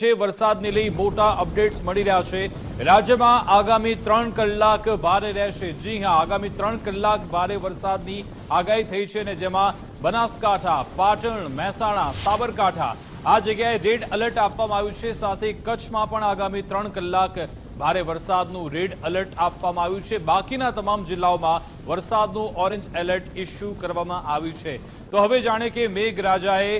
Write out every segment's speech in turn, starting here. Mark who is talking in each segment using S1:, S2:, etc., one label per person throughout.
S1: છે, વરસાદને લઈ મોટા અપડેટ્સ મળી રહ્યા છે. રાજ્યમાં આગામી ત્રણ કલાક ભારે રહેશે. જી હા, આગામી ત્રણ કલાક ભારે વરસાદની આગાહી થઈ છે અને જેમાં બનાસકાંઠા, પાટણ, મહેસાણા, સાબરકાંઠા આ જગ્યાએ રેડ એલર્ટ આપવામાં આવ્યું છે. સાથે કચ્છમાં પણ આગામી ત્રણ કલાક ભારે વરસાદનું રેડ એલર્ટ આપવામાં આવ્યું છે. બાકીના તમામ જિલ્લાઓમાં વરસાદનું ઓરેન્જ એલર્ટ ઇસ્યુ કરવામાં આવ્યું છે. તો હવે જાણે કે મેઘરાજાએ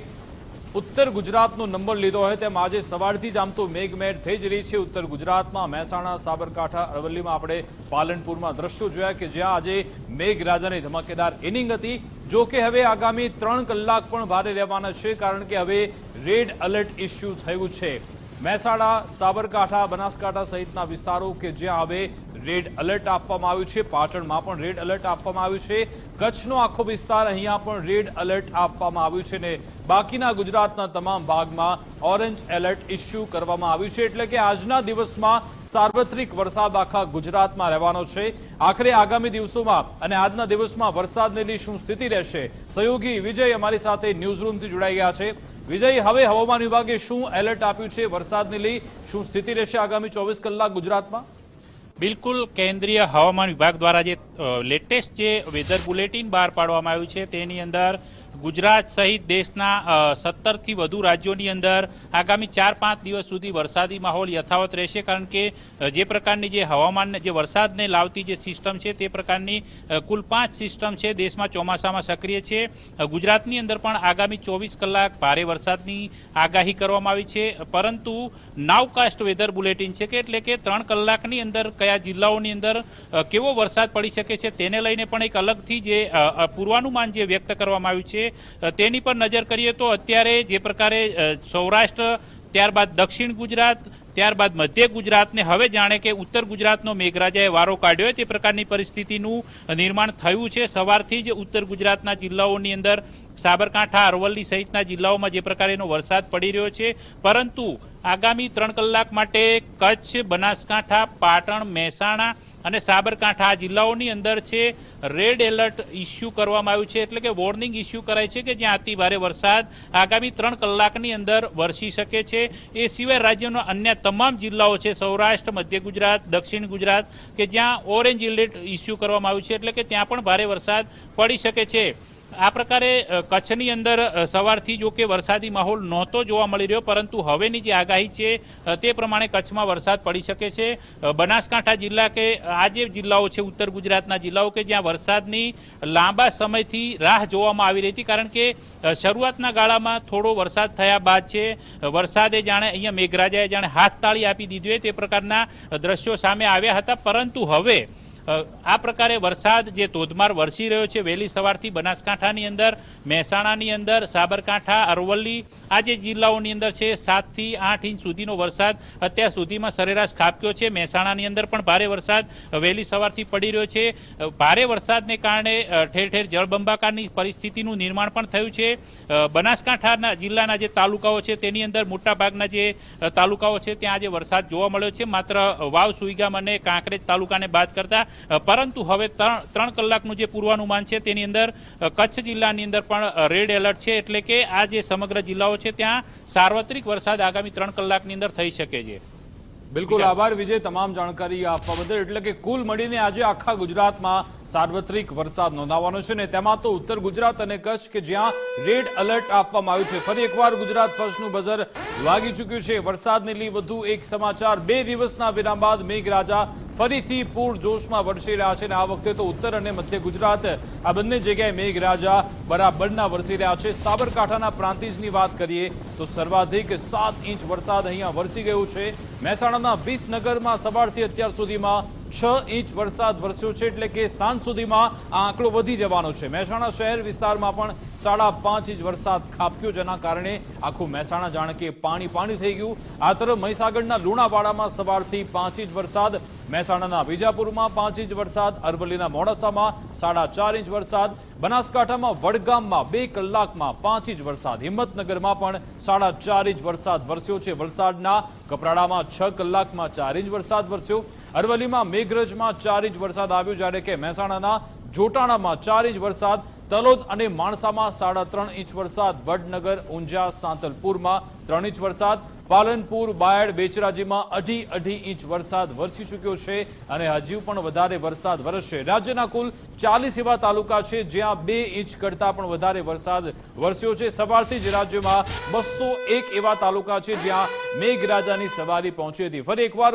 S1: ઉત્તર ગુજરાતનો નંબર લીધો હોય તેમ આજે સવારથી જ આમ તો મેઘમેર થઈ જ રહી છે ઉત્તર ગુજરાતમાં. મહેસાણા, સાબરકાંઠા, અરવલ્લીમાં આપણે પાલનપુરમાં દ્રશ્યો જોયા કે જ્યાં આજે મેઘરાજાની ધમાકેદાર ઇનિંગ હતી. જો કે હવે આગામી ત્રણ કલાક પણ ભારે રહેવાના છે કારણ કે હવે રેડ એલર્ટ ઇસ્યુ થયું છે. મહેસાણા, સાબરકાંઠા, બનાસકાંઠા સહિતના વિસ્તારો કે જ્યાં હવે રેડ એલર્ટ આપવામાં આવ્યું છે. પાટણમાં પણ રેડ એલર્ટ આપવામાં આવ્યું છે. કચ્છનો આખો વિસ્તાર અહીંયા પણ રેડ એલર્ટ આપવામાં આવ્યું છે ને બાકીના ગુજરાતના તમામ ભાગમાં ઓરેન્જ એલર્ટ ઇસ્યુ કરવામાં આવ્યું છે. એટલે કે આજના દિવસમાં સાર્વત્રિક વરસાદ આખા ગુજરાતમાં રહેવાનો છે. આખરે આગામી દિવસોમાં અને આજના દિવસમાં વરસાદને લઈ શું સ્થિતિ રહેશે? સહયોગી વિજય અમારી સાથે ન્યૂઝ રૂમથી જોડાઈ ગયા છે. વિજય, હવે હવામાન વિભાગે શું એલર્ટ આપ્યું છે? વરસાદને લઈ શું સ્થિતિ રહેશે આગામી ચોવીસ કલાક ગુજરાતમાં?
S2: બિલકુલ કેન્દ્રીય હવામાન વિભાગ દ્વારા જે લેટેસ્ટ જે વેધર બુલેટિન બહાર પાડવામાં આવ્યું છે, તેની અંદર ગુજરાત સહિત દેશના સત્તરથી વધુ રાજ્યોની અંદર આગામી ચાર પાંચ દિવસ સુધી વરસાદી માહોલ યથાવત રહેશે. કારણ કે જે પ્રકારની જે હવામાન, જે વરસાદને લાવતી જે સિસ્ટમ છે તે પ્રકારની કુલ પાંચ સિસ્ટમ છે દેશમાં ચોમાસામાં સક્રિય છે. ગુજરાતની અંદર પણ આગામી ચોવીસ કલાક ભારે વરસાદની આગાહી કરવામાં આવી છે. પરંતુ નાવકાસ્ટ વેધર બુલેટિન છે કે એટલે કે ત્રણ કલાકની અંદર કયા જિલ્લાઓની અંદર કેવો વરસાદ પડી શકે છે તેને લઈને પણ એક અલગથી જે પૂર્વાનુમાન જે વ્યક્ત કરવામાં આવ્યું છે તેની પર નજર કરીએ તો અત્યારે જે પ્રકારે સૌરાષ્ટ્ર, ત્યારબાદ દક્ષિણ ગુજરાત, ત્યારબાદ મધ્ય ગુજરાતને હવે જાણે કે ઉત્તર ગુજરાતનો મેઘરાજાએ વારો કાઢ્યો તે પ્રકારની પરિસ્થિતિનું નિર્માણ થયું છે. સવારથી જ ઉત્તર ગુજરાતના જિલ્લાઓની અંદર સાબરકાંઠા, અરવલ્લી સહિતના જિલ્લાઓમાં જે પ્રકારેનો વરસાદ પડી રહ્યો છે. પરંતુ આગામી ત્રણ કલાક માટે કચ્છ, બનાસકાંઠા, પાટણ, મહેસાણા અને સાબરકાંઠા આ જિલ્લાઓની અંદર છે રેડ એલર્ટ ઇસ્યુ કરવામાં આવ્યું છે, એટલે કે વોર્નિંગ ઇસ્યુ કરાય છે કે જ્યાં અતિ ભારે વરસાદ આગામી ત્રણ કલાકની અંદર વરસી શકે છે. એ સિવાય રાજ્યના અન્ય તમામ જિલ્લાઓ છે, સૌરાષ્ટ્ર, મધ્ય ગુજરાત, દક્ષિણ ગુજરાત, કે જ્યાં ઓરેન્જ એલર્ટ ઇસ્યુ કરવામાં આવ્યું છે, એટલે કે ત્યાં પણ ભારે વરસાદ પડી શકે છે. આ પ્રકારે કચ્છની અંદર સવારથી જો કે વરસાદી માહોલ નહોતો જોવા મળી રહ્યો, પરંતુ હવેની જે આગાહી છે તે પ્રમાણે કચ્છમાં વરસાદ પડી શકે છે. બનાસકાંઠા જિલ્લા કે આ જે જિલ્લાઓ છે, ઉત્તર ગુજરાતના જિલ્લાઓ કે જ્યાં વરસાદની લાંબા સમયથી રાહ જોવામાં આવી રહી હતી, કારણ કે શરૂઆતના ગાળામાં થોડો વરસાદ થયા બાદ છે વરસાદે જાણે અહીંયા મેઘરાજાએ જાણે હાથ તાળી આપી દીધી હોય તે પ્રકારના દ્રશ્યો સામે આવ્યા હતા, પરંતુ હવે આ પ્રકારે વરસાદ જે ધોધમાર વરસી રહ્યો છે, વહેલી સવારથી બનાસકાંઠાની અંદર, મહેસાણાની અંદર, સાબરકાંઠા, અરવલ્લી, આ જે જિલ્લાઓની અંદર છે, સાતથી આઠ ઇંચ સુધીનો વરસાદ અત્યાર સુધીમાં સરેરાશ ખાબક્યો છે. મહેસાણાની અંદર પણ ભારે વરસાદ વહેલી સવારથી પડી રહ્યો છે. ભારે વરસાદને કારણે ઠેર ઠેર જળબંબાકારની પરિસ્થિતિનું નિર્માણ પણ થયું છે. બનાસકાંઠાના જિલ્લાના જે તાલુકાઓ છે, તેની અંદર મોટાભાગના જે તાલુકાઓ છે, ત્યાં આજે વરસાદ જોવા મળ્યો છે. માત્ર વાવ, સુઈગામ અને કાંકરેજ તાલુકાને બાદ કરતા પરંતુ હવે ત્રણ કલાકનું જે પૂર્વાનુમાન છે તેની અંદર કચ્છ જિલ્લાની અંદર પણ રેડ એલર્ટ છે એટલે કે આ જે સમગ્ર જિલ્લાઓ છે ત્યાં સાર્વત્રિક વરસાદ આગામી ત્રણ કલાકની અંદર થઈ શકે છે.
S1: બિલકુલ આભાર વિજય તમામ જાણકારી આપવા બદલ. એટલે કે કુલ મળીને આજે આખા ગુજરાતમાં સાર્વત્રિક વરસાદ નોંધાવાનો છે ને તેમાં તો ઉત્તર ગુજરાત અને કચ્છ કે જ્યાં રેડ એલર્ટ આપવામાં આવ્યું છે. ફરી એકવાર ગુજરાત ફર્સ્ટનું બઝર વાગી ચૂક્યું છે. વરસાદને લઈ વધુ એક સમાચાર. બે દિવસના વિરામ બાદ મેઘરાજા ફરીથી પૂર જોશમાં વરસી રહ્યા છે અને આ વખતે તો ઉત્તર અને મધ્ય ગુજરાત, આ બંને જગ્યાએ મેઘરાજા બરાબરના વરસી રહ્યા છે. સાબરકાંઠાના પ્રાંતિજની વાત કરીએ તો સર્વાધિક સાત ઇંચ વરસાદ અહીંયા વરસી ગયો છે. મહેસાણાના વિસનગરમાં સવારથી અત્યાર સુધીમાં છ ઇંચ વરસાદ વરસ્યો છે એટલે કે સાંજ સુધીમાં આ આંકડો વધી જવાનો છે. મહેસાણા શહેર વિસ્તારમાં પણ સાડા પાંચ ઇંચ વરસાદ ખાબક્યો, જેના કારણે આખું મહેસાણા જાણે કે પાણી પાણી થઈ ગયું. આ તરફ મહીસાગરના લુણાવાડામાં સવારથી પાંચ ઇંચ વરસાદ મહેસાણાના વિજાપુરમાં પાંચ ઇંચ વરસાદ, અરવલ્લીના મોડાસામાં સાડા ચાર ઇંચ વરસાદ, બનાસકાંઠામાં વડગામમાં બે કલાકમાં પાંચ ઇંચ વરસાદ, હિંમતનગરમાં પણ સાડા ચાર ઇંચ વરસાદ વરસ્યો છે વલસાડના કપરાડામાં છ કલાકમાં ચાર ઇંચ વરસાદ વરસ્યો. અરવલ્લીમાં મેઘરજમાં ચાર ઇંચ વરસાદ આવ્યો જ્યારે કે મહેસાણાના જોટાણામાં ચાર ઇંચ વરસાદ તલોદ અને માણસામાં સાડા ત્રણ ઇંચ વરસાદ, વડનગર, ઊંઝા, સાંતલપુરમાં ત્રણ ઇંચ વરસાદ, પાલનપુર, બાયડ, બેચરાજીમાં અઢી અઢી ઇંચ વરસાદ વરસી ચૂક્યો છે અને હજુ પણ વધારે વરસાદ વરસશે. રાજ્યના કુલ ચાલીસ એવા તાલુકા છે જ્યાં બે ઇંચ કરતાં પણ વધારે વરસાદ વરસ્યો છે. સવારથી જ રાજ્યમાં બસો એક એવા તાલુકા છે જ્યાં મેઘરાજાની સવારી પહોંચી હતી. ફરી એકવાર